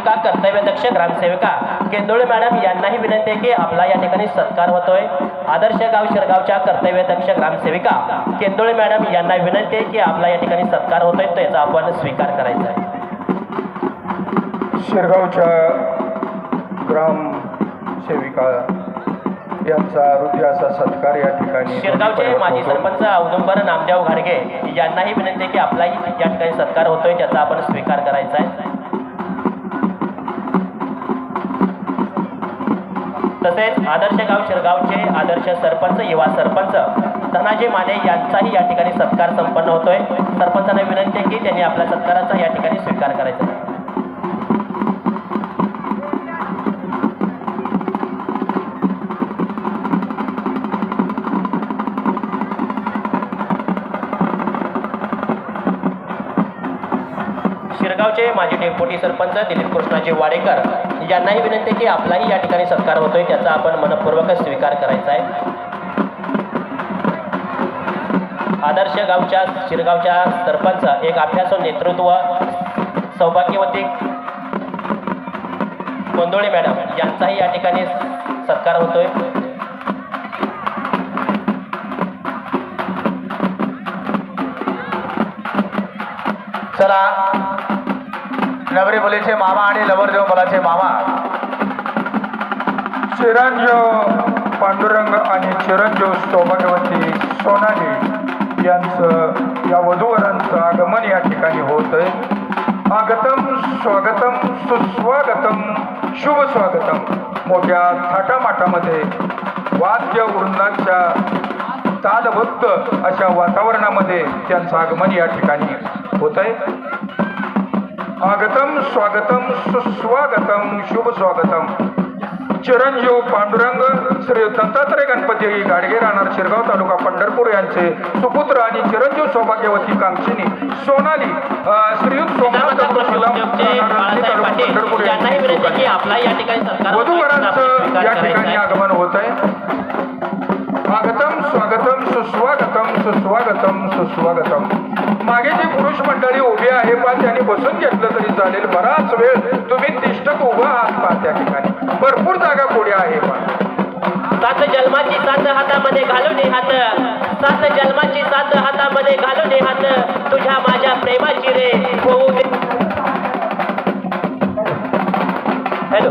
ग्रामसेविका कर्तव्यदक्ष ग्रामसेविका केंदोळे madam यांनाही विनंती आहे की आपला या ठिकाणी सत्कार होतोय. आदर्श गाव शिरगावच्या कर्तव्यदक्ष ग्रामसेविका केंदोळे मॅडम यांना विनंती आहे की आपला या ठिकाणी सत्कार होतोय तो याचा आपण स्वीकार करायचा आहे. शिरगावच्या ग्रामसेविका यांचा हृदय असा सत्कार या ठिकाणी शिरगावचे माजी. सरपंच औदुंबर नामदेव घाडगे यांनाही विनंती आहे की आपलाही या ठिकाणी सत्कार होतोय त्याचा आपण स्वीकार करायचा आहे. तसेच आदर्श गाव शिरगावचे आदर्श सरपंच युवा सरपंच धनाजी माने यांचाही या ठिकाणी सत्कार संपन्न होतोय. सरपंचांना विनंती आहे की त्यांनी आपल्या सत्काराचा या ठिकाणी स्वीकार करायचा. शिरगावचे माजी डेप्युटी सरपंच दिलीप कृष्णाजी वाडेकर यांनाही विनंती की आपलाही या ठिकाणी सत्कार होतोय. त्याचा आपण मनपूर्वक स्वीकार करायचा आहे. आदर्श गावच्या शिरगावच्या सरपंच एक अभ्यास नेतृत्व सौभाग्यवती कोंदोळे मॅडम यांचाही या ठिकाणी सत्कार होतोय. चला नवरी मुलीचे मामा आणि नवरदेव मुलाचे मामा. चिरंजीव पांडुरंग आणि चिरंजीव सौभाग्यवती सोनाली यांचं या वधूवरांचं आगमन या ठिकाणी होत आहे आगतम स्वागतम सुस्वागतम शुभ स्वागतम मोठ्या थाटामाटामध्ये वाद्य वृंदांच्या तालबद्ध अशा वातावरणामध्ये त्यांचं आगमन या ठिकाणी होत आहे आगतम स्वागतम सुस्वागतम शुभ स्वागतम. चिरंजीव पांडुरंग श्री दत्तात्रय गणपती गाडगे राहणार शिरगाव तालुका पंढरपूर यांचे सुपुत्र आणि चिरंजीव सौभाग्यवती कांक्षिनी सोनाली श्रीयुत सोमनाथ पंढरपूर या ठिकाणी वधूवरांचं या. आगमन होत आहे. स्वागतम स्वागतम सुस्वागतम सुस्वागतम सुस्वागतम. मागे जी पुरुष मंडळी उभी आहे पा त्यांनी बसून घेतलं चालेल. बराच वेळ तुम्ही तिष्ठक उभं आहात पा त्या ठिकाणी. भरपूर जागा पुढे आहे पण सात जन्माची सात हातामध्ये घालून हात. सात जन्माची सात हातामध्ये घालून हात. तुझ्या माझ्या प्रेमाची रे होऊ दे. हॅलो.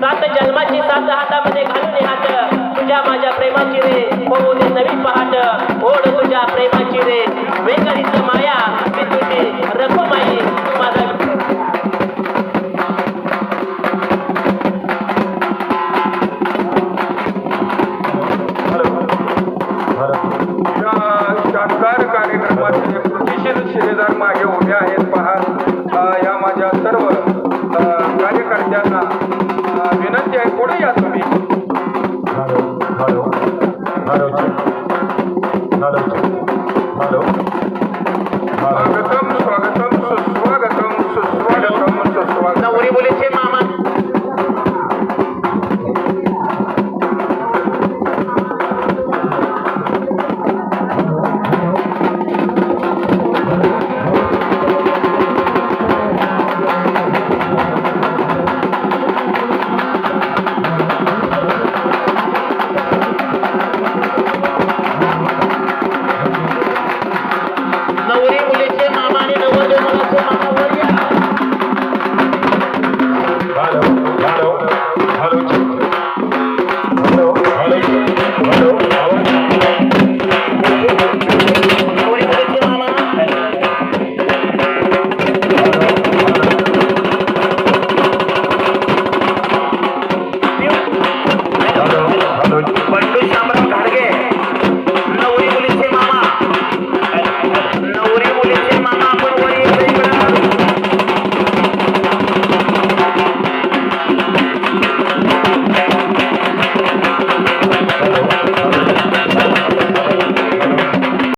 सात जन्माची सात हातामध्ये घालून हात. तुझ्या माझ्या प्रेमाची रे होऊ दे नवीन पहाट. ओढ तुझ्या प्रेमाची रे. वेगळीच शिलेदार मागे उभे